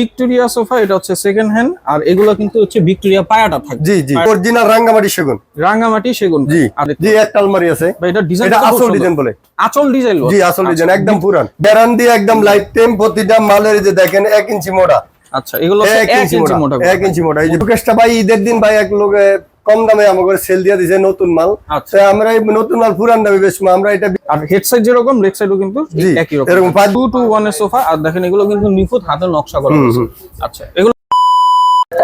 Victoria sofa এটা হচ্ছে second hand আর এগুলো কিন্তু হচ্ছে ভিক্টোরিয়া পায়াটা থাকে। জি জি অরিজিনাল রাঙ্গামাটি সেগুন। রাঙ্গামাটি সেগুন। জি জি একটা আলমারি আছে। এটা ডিজাইন এটা আসল ডিজাইন বলে। আসল ডিজাইন জি আসল ডিজাইন একদম পুরান। বেরান দিয়ে একদম লাইট টেম প্রতিটা মালের যে দেখেন 1 ইঞ্চি মোটা। আচ্ছা এগুলো হচ্ছে এক এক ইঞ্চি ইঞ্চি মোটা মোটা এক ইঞ্চি মোটা। এই যে ভাই ঈদের দিন ভাই এক লোক কম দামে আমাকে সেল দিয়ে দিছে নতুন মাল। আচ্ছা। আমরা এই নতুন মাল পুরান দামে বেচবো আমরা এটা আর হেড সাইড যেরকম লেগ সাইডও কিন্তু একই রকম। এরকম পাঁচ- টু টু ওয়ানের সোফা আর দেখেন এগুলো কিন্তু নিখুঁত হাতে নকশা করা হয়েছে। আচ্ছা এগুলো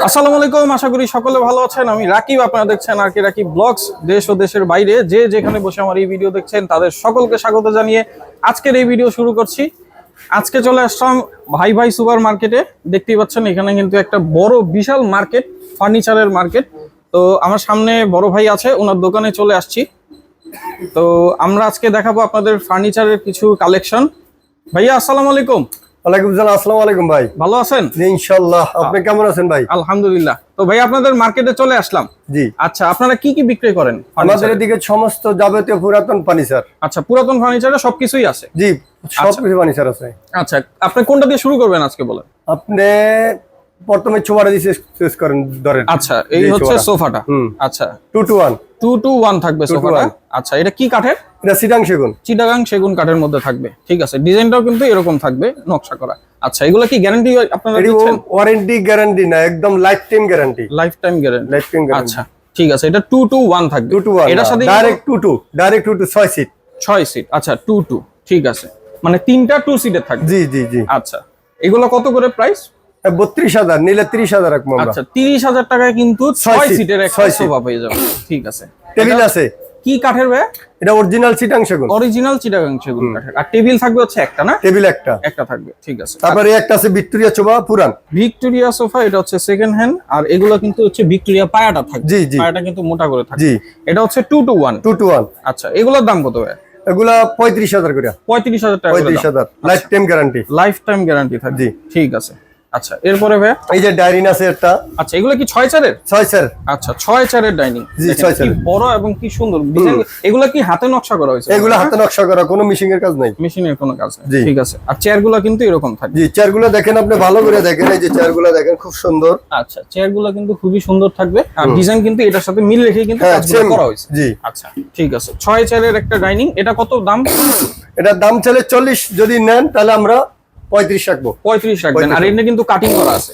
আসসালামু আলাইকুম আশা করি সকলে ভালো আছেন। আমি রাকিব আপনারা দেখছেন আর কি রাকিব ব্লগস দেশ ও দেশের বাইরে। যে যেখানে বসে আমার এই ভিডিও দেখছেন তাদের সকলকে স্বাগত জানিয়ে আজকের এই ভিডিও শুরু করছি। আজকে চলে আসলাম ভাই ভাই সুপার মার্কেটে দেখতেই পাচ্ছেন এখানে কিন্তু একটা বড় বিশাল মার্কেট ফার্নিচারের মার্কেট। তো আমার সামনে বড় ভাই আছে ওনার দোকানে চলে আসছি। তো আমরা আজকে দেখাবো আপনাদের ফার্নিচারের কিছু কালেকশন। ভাইয়া আসসালামু আলাইকুম। ওয়ালাইকুম সালাম আসসালামু আলাইকুম ভাই। ভালো আছেন? জি ইনশাআল্লাহ আপনি কেমন আছেন ভাই? আলহামদুলিল্লাহ। তো ভাই আপনাদের মার্কেটে চলে আসলাম। জি। আচ্ছা আপনারা কি কি বিক্রি করেন আমাদের? এদিকে সমস্ত যাবতীয় পুরাতন ফার্নিচার আচ্ছা পুরাতন ফার্নিচারে সবকিছুই আছে? জি সব কিছু ফার্নিচার আছে। আচ্ছা আপনি কোনটা দিয়ে শুরু করবেন আজকে বলেন? আপনি প্রথমে ছোবাটা দিয়ে শেষ- করেন ধরেন। আচ্ছা এই হচ্ছে সোফাটা। আচ্ছা। Two two one two two one থাকবে সোফাটা। আচ্ছা এটা কি কাঠের? এটা সিডাং সেগুন। চিটাগাং সেগুন কাঠের মধ্যে থাকবে। ঠিক আছে ডিজাইনটাও কিন্তু এরকম থাকবে নকশা করা। আচ্ছা এগুলো কি গ্যারান্টি আপনারা দিচ্ছেন? ওয়ারেন্টি গ্যারান্টি না একদম lifetime guarantee lifetime guarantee lifetime guarantee আচ্ছা ঠিক আছে এটা টু টু ওয়ান থাকবে। টু টু ওয়ান এটার সাথে direct two two direct two two ছয় সিট ছয় সিট আচ্ছা টু টু ঠিক আছে। মানে তিনটা টু সিটের থাকবে। জি জি জি। আচ্ছা এগুলো কত করে প্রাইস বত্রিশ হাজার নিলে ত্রিশ হাজার রাখব আচ্ছা তিরিশ হাজার টাকায় কিন্তু ছয় সিটের ছয়। সোফা পেয়ে ঠিক আছে। টেবিল আছে। কি কাঠের ভাই? এটা অরিজিনাল সিটাং সেগুন। অরিজিনাল চিটাগাং সেগুন কাঠের। আর টেবিল থাকবে হচ্ছে একটা না? টেবিল একটা। একটা থাকবে ঠিক আছে। তারপরে একটা আছে ভিক্টোরিয়া চোবা পুরান। ভিক্টোরিয়া সোফা এটা হচ্ছে সেকেন্ড হ্যান্ড আর এগুলো কিন্তু হচ্ছে ভিক্টোরিয়া পায়াটা থাকবে। জি জি। পায়াটা কিন্তু মোটা করে থাকবে। জি। এটা হচ্ছে two two one two two one আচ্ছা এগুলোর দাম কত ভাই? এগুলা পঁয়ত্রিশ হাজার করে পঁয়ত্রিশ হাজার টাকা পঁয়ত্রিশ হাজার। Life time guarantee life time guarantee থাকবে। জি। ঠিক আছে। আচ্ছা এরপরে ভাই এই যে ডাইরিন আছে একটা। আচ্ছা এগুলো কি ছয় চারের? ছয় স্যার আচ্ছা ছয় চারের ডাইনিং। জি, ছয় কি চারের। বড় এবং কি সুন্দর। এগুলো কি হাতে নকশা করা হয়েছে? এগুলো হাতে নকশা করা কোনো মিশিং এর কাজ নাই। মেশিনের কোনো কাজ নেই। ঠিক আছে। আর চেয়ারগুলো কিন্তু এরকম থাকবে জি চেয়ারগুলো দেখেন আপনি ভালো করে দেখেন। এই যে চেয়ারগুলো দেখেন খুব সুন্দর। আচ্ছা চেয়ারগুলো কিন্তু খুবই সুন্দর থাকবে। আর ডিজাইন কিন্তু এটার সাথে মিল রেখে কিন্তু হ্যাঁ কাজগুলো করা হয়েছে। জি। আচ্ছা ঠিক আছে। ছয় চারের একটা ডাইনিং এটা কত দাম? এটার দাম চলে চল্লিশ। যদি নেন তাহলে আমরা পঁয়ত্রিশ রাখব। পঁয়ত্রিশ রাখবেন। আর এটা কিন্তু কাটিং করা আছে।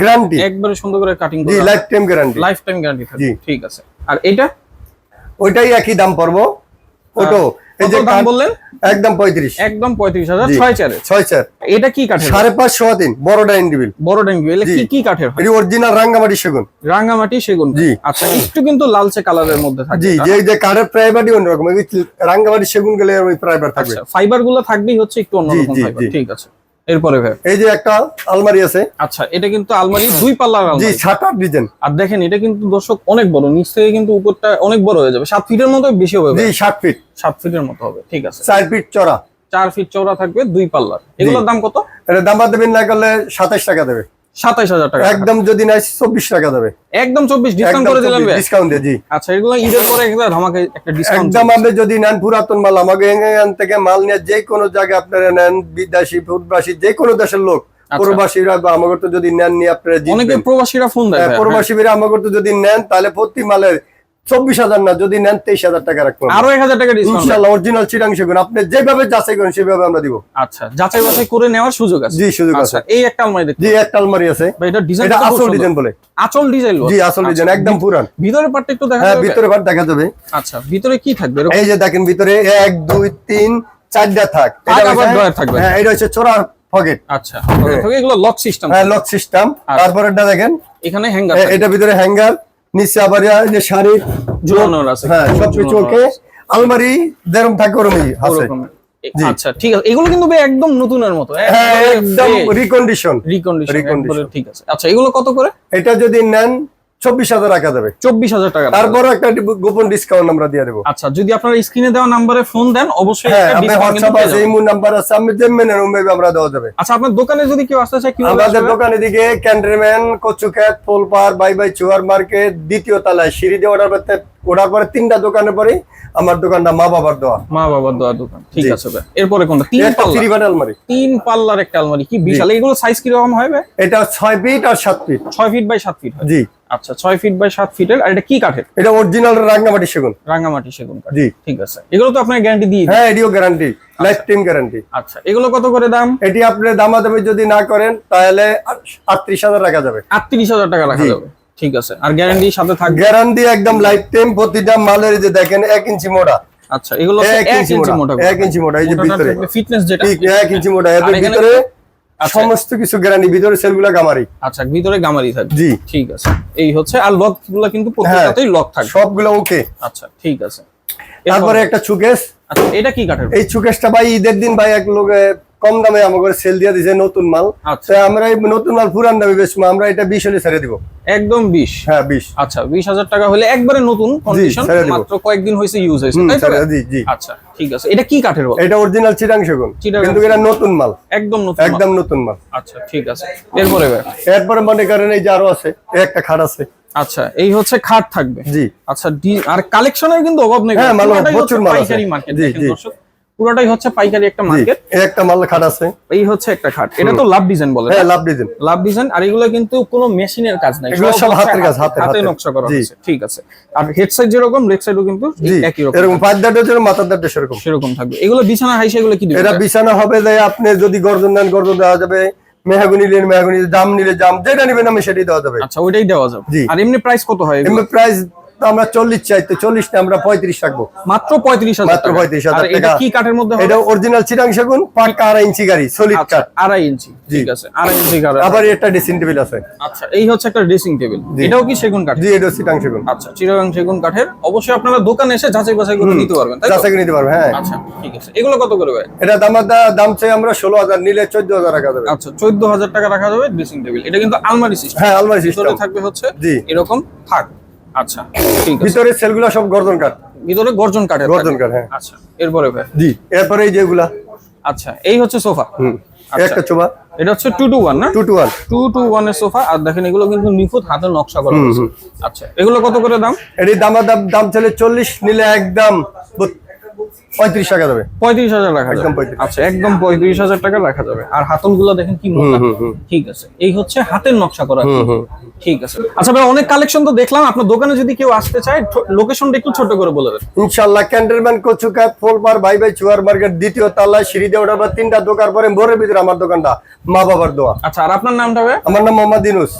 গ্যারান্টি একবারে সুন্দর করে কাটিং করা life time guarantee life time guarantee থাকবে। ঠিক আছে। আর এটা? ওইটাই একই দাম পড়ব। ওটো এই যে দাম বললেন? একদম পঁয়ত্রিশ। একদম পঁয়ত্রিশ হাজার জি। ছয় চেয়ারের ছয় চার। এটা কি কাঠের? সাড়ে পাঁচ সোয়া তিন বড় ডাইনিং টেবিল বড় ডাইনিং জি। কি কি কাঠের হয়? এটি অরিজিনাল রাঙ্গামাটি সেগুন। রাঙ্গামাটি সেগুন। জি। আচ্ছা একটু কিন্তু লালচে কালারের মধ্যে থাকবে জি যে যে কাঠের প্রাইভারটি অন্যরকম। এই রাঙ্গামাটি সেগুন গেলে ওই প্রাইভার থাকবে। আচ্ছা ফাইবারগুলো থাকবেই হচ্ছে একটু অন্যরকম ফাইবার ঠিক আছে। এরপরে ভাই। এই যে একটা আলমারি আছে। আচ্ছা এটা কিন্তু আলমারি দুই পাল্লার জি আলমারি ছাটার ডিজাইন আর দেখেন এটা কিন্তু দর্শক অনেক বড় নিচ থেকে কিন্তু উপরটা অনেক বড় হয়ে যাবে। সাত ফিটের মতো বেশি হবে জি ভাই। ফিট। সাত ফিটের মতো হবে ঠিক আছে। চার ফিট চড়া চার ফিট চওড়া থাকবে দুই পাল্লার। এগুলোর দাম কত? এটা দাম দেবেন না করলে সাতাশ টাকা দেবে। সাতাইশ হাজার টাকা। একদম যদি নাই চব্বিশ টাকা দেবে। একদম চব্বিশ ডিসকাউন্ট করে দিলেন ডিসকাউন্ট জি। আচ্ছা এগুলো ঈদের পরে একটা ধামাকে একটা ডিসকাউন্ট একদম আপনি যদি নেন পুরাতন মাল আমাকে এখান থেকে মাল নিয়ে যে কোনো জায়গায় আপনারা নেন বিদেশি ফুটবাসী যে কোনো দেশের লোক প্রবাসীরা বা আমাকে তো যদি নেন নিয়ে আপনারা আচ্ছা। অনেকে প্রবাসীরা ফোন দেয় হ্যাঁ, প্রবাসীরা আমাগর তো যদি নেন তাহলে প্রতি মালের চব্বিশ হাজার না যদি নেন তেইশ হাজার টাকা রাখব হ্যাঁ। আরও এক হাজার টাকা ইনশাল্লাহ অরিজিনাল গুণ আপনি যেভাবে যাচাই করেন সেভাবে আমরা দিব। আচ্ছা যাচাই বাছাই করে নেওয়ার সুযোগ আছে? জি সুযোগ আছে। আচ্ছা এই একটা আলমারি জি একটা আলমারি আছে। এটা ডিজাইন এটা আসল ডিজাইন বলে। আচল ডিজাইন জি আসল ডিজাইন একদম পুরান। ভিতরে পার্টটা একটু দেখা হ্যাঁ ভিতরে ভাট দেখা যাবে। আচ্ছা ভিতরে কি থাকবে? এই যে দেখেন ভিতরে এক দুই তিন চারটা থাক। এটা আবার drawer থাকবে। হ্যাঁ এটা হচ্ছে চোরার পকেট আচ্ছা তবে এগুলো লক সিস্টেম হ্যাঁ লক সিস্টেম আচ্ছা। তারপরে এটা দেখেন। এখানে হ্যাঙ্গার এটা ভিতরে হ্যাঙ্গার নিচে আবার যে শাড়ি ঝুলানোর আছে হ্যাঁ সবকিছু ওকে। আলমারি যেরকম থাকে ওরমই আছে। আচ্ছা ঠিক আছে। এগুলো কিন্তু একদম নতুনের মতো। হ্যাঁ একদম রিকন্ডিশন রিকন্ডিশন ঠিক আছে। আচ্ছা এগুলো কত করে? এটা যদি নেন চব্বিশ হাজার রাখা যাবে চব্বিশ হাজার টাকা। তারপর একটা গোপন ডিসকাউন্ট আমরা দিয়ে দেবো। আচ্ছা যদি আপনারা স্ক্রিনে দেওয়া নাম্বারে ফোন দেন অবশ্যই হ্যাঁ হোয়াটসঅ্যাপ আছে ইমো নাম্বার আছে আমি যে মেনে আমরা দেওয়া যাবে। আচ্ছা আপনার দোকানে যদি কেউ আসতে চায় আমাদের দোকানে দিকে ক্যান্ড্রেম্যান কচুখ্যাত ফুলপার বাই বাই চুয়ার মার্কেট দ্বিতীয় তলায় সিঁড়ি দিয়ে ওঠার পরে ওঠার পরে তিনটা দোকানের পরে আমার দোকানটা মা বাবার দেওয়া মা বাবার দেওয়া দোকান ঠিক আছে ভাই। এরপরে কোনটা? তিন একটা পাল্লা থ্রি বাট আলমারি। তিন পাল্লার একটা আলমারি কি বিশাল? এগুলো সাইজ কীরকম হয় ভাই? এটা ছয় ফিট আর সাত ফিট ছয় ফিট বাই সাত ফিট জি। আচ্ছা ছয় ফিট বাই সাত ফিটের আর এটা কি কাঠের? এটা অরিজিনাল রাঙ্গামাটি সেগুন। রাঙ্গামাটি সেগুন কাঠ। জি। ঠিক আছে। এগুলো তো আপনার গ্যারান্টি দিয়ে হ্যাঁ এটিও গ্যারান্টি লাইফ টাইম গ্যারান্টি আচ্ছা এগুলো কত করে দাম? এটি আপনি দামাদামি যদি না করেন তাহলে আটত্রিশ হাজার রাখা যাবে। আটত্রিশ হাজার টাকা রাখা যাবে। ঠিক আছে। আর গ্যারান্টির সাথে থাকবে? গ্যারান্টি একদম লাইফ টাইম প্রতিটা মালের যে দেখেন এক ইঞ্চি মোটা আচ্ছা এগুলো ইঞ্চি মোটা ইঞ্চি মোটা এই যে ভিতরে। ফিটনেস যেটা। ঠিক এক ইঞ্চি মোটা এর ভিতরে আচ্ছা। সমস্ত কিছু গ্যারান্টি ভিতরে সেলগুলো গামারি। আচ্ছা ভিতরে গামারি থাকবে। জি। ঠিক আছে। এই হচ্ছে আর লকগুলো কিন্তু প্রত্যেকটাতেই লক থাকবে। সবগুলো ওকে। আচ্ছা ঠিক আছে। তারপরে একটা চুকেস। আচ্ছা এটা কি কাঠের? এই চুকেসটা ভাই ঈদের দিন ভাই এক লোকে কম দামে আমাকে সেল দিয়ে দিছে নতুন মাল। আচ্ছা। আমরা এই নতুন মাল পুরান দামে বেচবো আমরা এটা বিশ হলে ছেড়ে দিব। একদম বিশ? হ্যাঁ বিশ। আচ্ছা বিশ হাজার টাকা হলে একবারে নতুন কন্ডিশন মাত্র কয়েকদিন হয়েছে ইউজ হয়েছে তাই তো? জি জি। আচ্ছা ঠিক আছে। এটা কি কাঠের বল? এটা অরিজিনাল চিটাং সেগুন। কিন্তু এটা নতুন মাল। একদম নতুন। একদম নতুন মাল। আচ্ছা ঠিক আছে। এরপরে। এরপরে মনে করেন এই যে আরও আছে একটা খাট আছে। আচ্ছা এই হচ্ছে খাট থাকবে? জি। আচ্ছা আর কালেকশনের কিন্তু অভাব নেই। হ্যাঁ, মাল প্রচুর মাল আছে। পাইকারি মার্কেট। দর্শক। পুরোটাই হচ্ছে পাইকারি একটা মার্কেট একটা মাল খাট আছে। এই হচ্ছে একটা খাট। এটা তো লাভ ডিজাইন বলে হ্যাঁ লাভ ডিজাইন লাভ ডিজাইন আর এগুলো কিন্তু কোনো মেশিনের কাজ নাই। এগুলো সব হাতের কাজ, হাতের, হাতে নকশা করা। হয়েছে ঠিক আছে। আর হেড সাইড যেরকম লেগ সাইডও কিন্তু একই রকম। এরকম পাঁচ দাঁড়ের জন্য মাথার দাঁড়টা সেরকম। সেরকম থাকবে। এগুলো বিছানা হাইসে এগুলো কি দিবে? এটা বিছানা হবে যে আপনি যদি গর্জন নেন গর্জন দেওয়া যাবে। মেহাগুনি নিলেন মেহাগুনি জাম নিলে দাম যেটা নেবেন আমি সেটাই দেওয়া যাবে। আচ্ছা ওইটাই দেওয়া যাবে। আর এমনি প্রাইস কত হয় এমনি প্রাইস আমরা চল্লিশ চাই তো চল্লিশ না আমরা পঁয়ত্রিশ রাখব। মাত্র পঁয়ত্রিশ হাজার মাত্র 35,000 আর এটা টাকা। কি কাঠের মধ্যে এটা অরিজিনাল চিরাং সেগুন পাক্কা আড়াই ইঞ্চি গাড়ি সলিড আচ্ছা কাঠ। আড়াই ইঞ্চি ঠিক আছে আড়াই ইঞ্চি কাঠ আবার এটা ড্রেসিং টেবিল আছে। আচ্ছা এই হচ্ছে একটা ড্রেসিং টেবিল। এটাও কি সেগুন কাঠ? জি এটা চিটাং সেগুন। আচ্ছা চিরাগাং সেগুন কাঠের। অবশ্যই আপনারা দোকানে এসে যাচাই বাছাই করে নিতে পারবেন তাই যাচাই করে নিতে পারবে হ্যাঁ। আচ্ছা ঠিক আছে। এগুলো কত করে ভাই? এটা দাম দাম চাই আমরা ষোলো হাজার নিলে চোদ্দ হাজার রাখা যাবে। আচ্ছা চোদ্দ হাজার টাকা রাখা যাবে ড্রেসিং টেবিল এটা কিন্তু আলমারি সিস্টেম হ্যাঁ আলমারি সিস্টেম থাকবে হচ্ছে জি। এরকম থাক। আচ্ছা ভিতরে সেলগুলো সব গর্জন কাঠ। ভিতরে গর্জন কাঠের গর্জন। কাঠ হ্যাঁ। আচ্ছা এরপরে জি এরপরে এই যেগুলা। আচ্ছা এই হচ্ছে সোফা? হুম আচ্ছা। একটা সোফা এটা হচ্ছে টু টু ওয়ান না? Two two one two two ওয়ানের সোফা আর দেখেন এগুলো কিন্তু নিখুঁত হাতের নকশা করা আচ্ছা এগুলো কত করে দাম? এটি দাম দাম দাম চলে চল্লিশ নিলে একদম পঁয়ত্রিশ টাকা যাবে পঁয়ত্রিশ হাজার রাখা একদম আচ্ছা একদম পঁয়ত্রিশ হাজার টাকা রাখা যাবে। আর হাতলগুলো দেখেন কি। ঠিক আছে। এই হচ্ছে হাতের নকশা করা। ঠিক আছে। আচ্ছা ভাই অনেক কালেকশন তো দেখলাম। আপনার দোকানে যদি কেউ আসতে চায় লোকেশনটা একটু ছোট করে বলে ক্যান্ডেলম্যান কচুকাত ফোলপার ভাই ভাই চুয়ার মার্কেট দ্বিতীয় তালায় সিঁড়ি দিয়ে ওঠার পর তিনটা দোকান পরে ভোরের ভিতরে আমার দোকানটা মা বাবার দোয়া। আচ্ছা আর আপনার নামটা ভাই? আমার নাম মোহাম্মদ ইনুস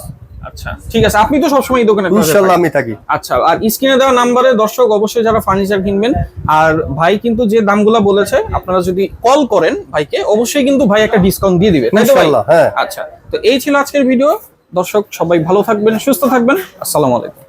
আচ্ছা ঠিক আছে। আপনি তো সবসময় এই দোকানে ইনশাআল্লাহ আমি থাকি। আচ্ছা আর স্ক্রিনে দেওয়া নাম্বারে দর্শক অবশ্যই যারা ফার্নিচার কিনবেন আর ভাই কিন্তু যে দামগুলো বলেছে আপনারা যদি কল করেন ভাইকে অবশ্যই কিন্তু ভাই একটা ডিসকাউন্ট দিয়ে দিবেন? ইনশাল্লাহ, হ্যাঁ। আচ্ছা তো এই ছিল আজকের ভিডিও দর্শক সবাই ভালো থাকবেন সুস্থ থাকবেন। আসসালামু আলাইকুম।